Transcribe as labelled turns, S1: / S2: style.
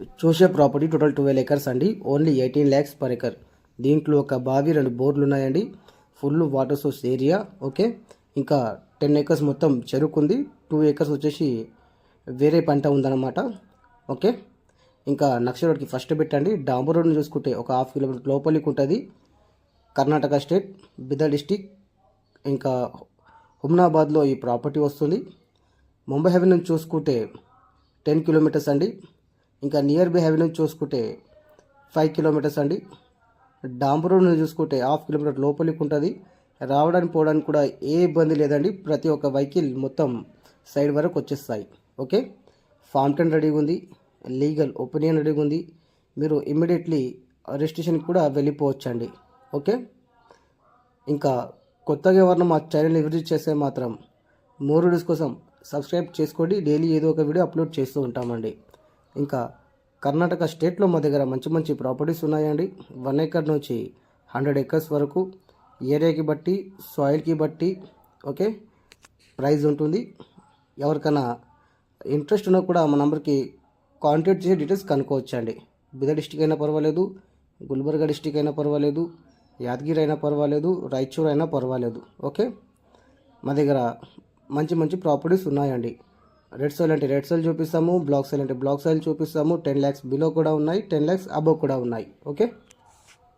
S1: చూసే property total twelve acres అండి. Only eighteen lakhs per acre. దీంట్లో ఒక బావి రెండు బోర్లు ఉన్నాయండి full water source area okay? ఇంకా టెన్ ఎకర్స్ మొత్తం చెరుకుంది. టూ ఎకర్స్ వచ్చేసి వేరే పంట ఉందన్నమాట ఓకే? ఇంకా నక్ష రోడ్కి ఫస్ట్ పెట్టండి. డాంబర్ రోడ్ని చూసుకుంటే ఒక హాఫ్ కిలోమీటర్ లోపలికి ఉంటుంది. కర్ణాటక స్టేట్ బిదర్ డిస్టిక్ ఇంకా హుమ్నాబాద్లో ఈ ప్రాపర్టీ వస్తుంది. ముంబై హెవెన్ నుంచి చూసుకుంటే టెన్ కిలోమీటర్స్ అండి. ఇంకా నియర్ బై హైవే నుంచి చూసుకుంటే ఫైవ్ కిలోమీటర్స్ అండి. డాంబర్ రోడ్ నుంచి చూసుకుంటే హాఫ్ కిలోమీటర్ లోపలికి ఉంటుంది. రావడానికి పోవడానికి కూడా ఏ ఇబ్బంది లేదండి. ప్రతి ఒక్క వెహికల్ మొత్తం సైడ్ వరకు వచ్చేస్తాయి. ఓకే? ఫామ్టన్ రెడీగా ఉంది. లీగల్ ఒపీనియన్ రెడీగా ఉంది. మీరు ఇమ్మీడియట్లీ రిజిస్ట్రేషన్కి కూడా వెళ్ళిపోవచ్చండి. ఓకే? ఇంకా కొత్తగా ఎవరన్నా మా ఛానల్ని విజిట్ చేస్తే మాత్రం మోర్ వీడియోస్ కోసం సబ్స్క్రైబ్ చేసుకోండి. డైలీ ఏదో ఒక వీడియో అప్లోడ్ చేస్తూ ఉంటామండి. ఇంకా కర్ణాటక స్టేట్లో మా దగ్గర మంచి మంచి ప్రాపర్టీస్ ఉన్నాయండి. వన్ ఏకర్ నుంచి హండ్రెడ్ ఎకర్స్ వరకు ఏరియాకి బట్టి సాయిల్కి బట్టి ఓకే? ప్రైజ్ ఉంటుంది. ఎవరికైనా ఇంట్రెస్ట్ ఉన్నా కూడా మా నంబర్కి కాంటాక్ట్ చేసి డీటెయిల్స్ కనుక్కోవచ్చండి. బిదర్ డిస్టిక్ అయినా పర్వాలేదు గుల్బర్గా డిస్టిక్ అయినా పర్వాలేదు యాదగిరి అయినా పర్వాలేదు రాయచూర్ అయినా పర్వాలేదు ఓకే? మా దగ్గర మంచి మంచి ప్రాపర్టీస్ ఉన్నాయండి. రెడ్ సైల్ అంటే రెడ్ సైల్ చూపిస్తాము బ్లాక్ సైల్ అంటే బ్లాక్ సైల్ చూపిస్తాము. టెన్ ల్యాక్స్ బిలో కూడా ఉన్నాయి టెన్ ల్యాక్స్ అబవ్ కూడా ఉన్నాయి. ఓకే?